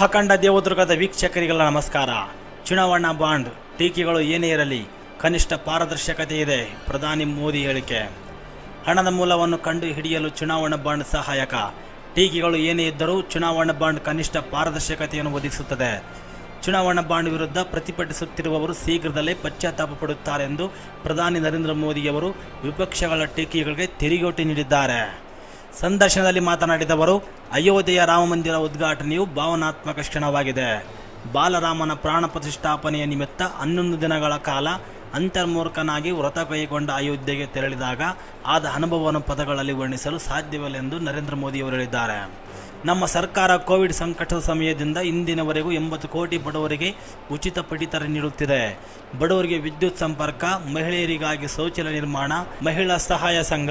ಅಖಂಡ ದೇವದುರ್ಗದ ವೀಕ್ಷಕರಿಗೆಲ್ಲ ನಮಸ್ಕಾರ. ಚುನಾವಣಾ ಬಾಂಡ್ ಟೀಕೆಗಳು ಏನೇ ಇರಲಿ, ಕನಿಷ್ಠ ಪಾರದರ್ಶಕತೆ ಇದೆ, ಪ್ರಧಾನಿ ಮೋದಿ ಹೇಳಿಕೆ. ಹಣದ ಮೂಲವನ್ನು ಕಂಡು ಹಿಡಿಯಲು ಚುನಾವಣಾ ಬಾಂಡ್ ಸಹಾಯಕ. ಟೀಕೆಗಳು ಏನೇ ಇದ್ದರೂ ಚುನಾವಣಾ ಬಾಂಡ್ ಕನಿಷ್ಠ ಪಾರದರ್ಶಕತೆಯನ್ನು ಒದಗಿಸುತ್ತದೆ. ಚುನಾವಣಾ ಬಾಂಡ್ ವಿರುದ್ಧ ಪ್ರತಿಭಟಿಸುತ್ತಿರುವವರು ಶೀಘ್ರದಲ್ಲೇ ಪಶ್ಚಾತ್ತಾಪ ಪಡುತ್ತಾರೆ ಎಂದು ಪ್ರಧಾನಿ ನರೇಂದ್ರ ಮೋದಿಯವರು ವಿಪಕ್ಷಗಳ ಟೀಕೆಗಳಿಗೆ ತಿರುಗೇಟು ನೀಡಿದ್ದಾರೆ. ಸಂದರ್ಶನದಲ್ಲಿ ಮಾತನಾಡಿದವರು, ಅಯೋಧ್ಯೆಯ ರಾಮಮಂದಿರ ಉದ್ಘಾಟನೆಯು ಭಾವನಾತ್ಮಕ ಕ್ಷಣವಾಗಿದೆ. ಬಾಲರಾಮನ ಪ್ರಾಣ ಪ್ರತಿಷ್ಠಾಪನೆಯ ನಿಮಿತ್ತ ಹನ್ನೊಂದು ದಿನಗಳ ಕಾಲ ಅಂತರ್ಮೂರ್ಖನಾಗಿ ವ್ರತ ಕೈಗೊಂಡ ಅಯೋಧ್ಯೆಗೆ ತೆರಳಿದಾಗ ಆದ ಅನುಭವವನ್ನು ಪದಗಳಲ್ಲಿ ವರ್ಣಿಸಲು ಸಾಧ್ಯವಿಲ್ಲ ಎಂದು ನರೇಂದ್ರ ಮೋದಿಯವರು ಹೇಳಿದ್ದಾರೆ. ನಮ್ಮ ಸರ್ಕಾರ ಕೋವಿಡ್ ಸಂಕಟದ ಸಮಯದಿಂದ ಇಂದಿನವರೆಗೂ ಎಂಬತ್ತು ಕೋಟಿ ಬಡವರಿಗೆ ಉಚಿತ ಪಡಿತರ ನೀಡುತ್ತಿದೆ. ಬಡವರಿಗೆ ವಿದ್ಯುತ್ ಸಂಪರ್ಕ, ಮಹಿಳೆಯರಿಗಾಗಿ ಶೌಚಾಲಯ ನಿರ್ಮಾಣ, ಮಹಿಳಾ ಸಹಾಯ ಸಂಘ,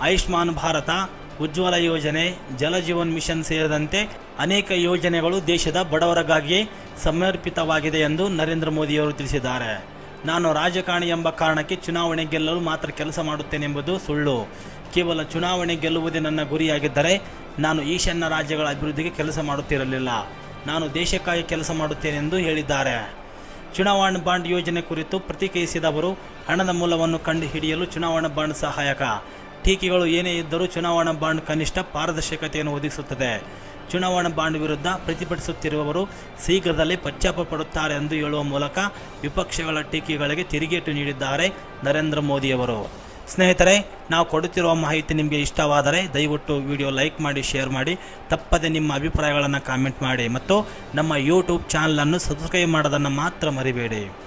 ಆಯುಷ್ಮಾನ್ ಭಾರತ ಉಜ್ವಲ ಯೋಜನೆ ಜಲಜೀವನ್ ಮಿಷನ್ ಸೇರಿದಂತೆ ಅನೇಕ ಯೋಜನೆಗಳು ದೇಶದ ಬಡವರಿಗಾಗಿಯೇ ಸಮರ್ಪಿತವಾಗಿದೆ ಎಂದು ನರೇಂದ್ರ ಮೋದಿಯವರು ತಿಳಿಸಿದ್ದಾರೆ. ನಾನು ರಾಜಕಾರಣಿ ಎಂಬ ಕಾರಣಕ್ಕೆ ಚುನಾವಣೆ ಗೆಲ್ಲಲು ಮಾತ್ರ ಕೆಲಸ ಮಾಡುತ್ತೇನೆಂಬುದು ಸುಳ್ಳು. ಕೇವಲ ಚುನಾವಣೆ ಗೆಲ್ಲುವುದೇ ನನ್ನ ಗುರಿಯಾಗಿದ್ದರೆ ನಾನು ಈಶಾನ್ಯ ರಾಜ್ಯಗಳ ಅಭಿವೃದ್ಧಿಗೆ ಕೆಲಸ ಮಾಡುತ್ತಿರಲಿಲ್ಲ. ನಾನು ದೇಶಕ್ಕಾಗಿ ಕೆಲಸ ಮಾಡುತ್ತೇನೆಂದು ಹೇಳಿದ್ದಾರೆ. ಚುನಾವಣಾ ಬಾಂಡ್ ಯೋಜನೆ ಕುರಿತು ಪ್ರತಿಕ್ರಿಯಿಸಿದ ಅವರು, ಹಣದ ಮೂಲವನ್ನು ಕಂಡುಹಿಡಿಯಲು ಚುನಾವಣಾ ಬಾಂಡ್ ಸಹಾಯಕ ಟೀಕೆಗಳು ಏನೇ ಇದ್ದರೂ ಚುನಾವಣಾ ಬಾಂಡ್ ಕನಿಷ್ಠ ಪಾರದರ್ಶಕತೆಯನ್ನು ಒದಗಿಸುತ್ತದೆ. ಚುನಾವಣಾ ಬಾಂಡ್ ವಿರುದ್ಧ ಪ್ರತಿಭಟಿಸುತ್ತಿರುವವರು ಶೀಘ್ರದಲ್ಲೇ ಪಶ್ಚಾಪ ಪಡುತ್ತಾರೆ ಎಂದು ಹೇಳುವ ಮೂಲಕ ವಿಪಕ್ಷಗಳ ಟೀಕೆಗಳಿಗೆ ತಿರುಗೇಟು ನೀಡಿದ್ದಾರೆ ನರೇಂದ್ರ ಮೋದಿಯವರು. ಸ್ನೇಹಿತರೆ, ನಾವು ಕೊಡುತ್ತಿರುವ ಮಾಹಿತಿ ನಿಮಗೆ ಇಷ್ಟವಾದರೆ ದಯವಿಟ್ಟು ವಿಡಿಯೋ ಲೈಕ್ ಮಾಡಿ, ಶೇರ್ ಮಾಡಿ, ತಪ್ಪದೆ ನಿಮ್ಮ ಅಭಿಪ್ರಾಯಗಳನ್ನು ಕಾಮೆಂಟ್ ಮಾಡಿ ಮತ್ತು ನಮ್ಮ ಯೂಟ್ಯೂಬ್ ಚಾನಲನ್ನು ಸಬ್ಸ್ಕ್ರೈಬ್ ಮಾಡೋದನ್ನು ಮಾತ್ರ ಮರಿಬೇಡಿ.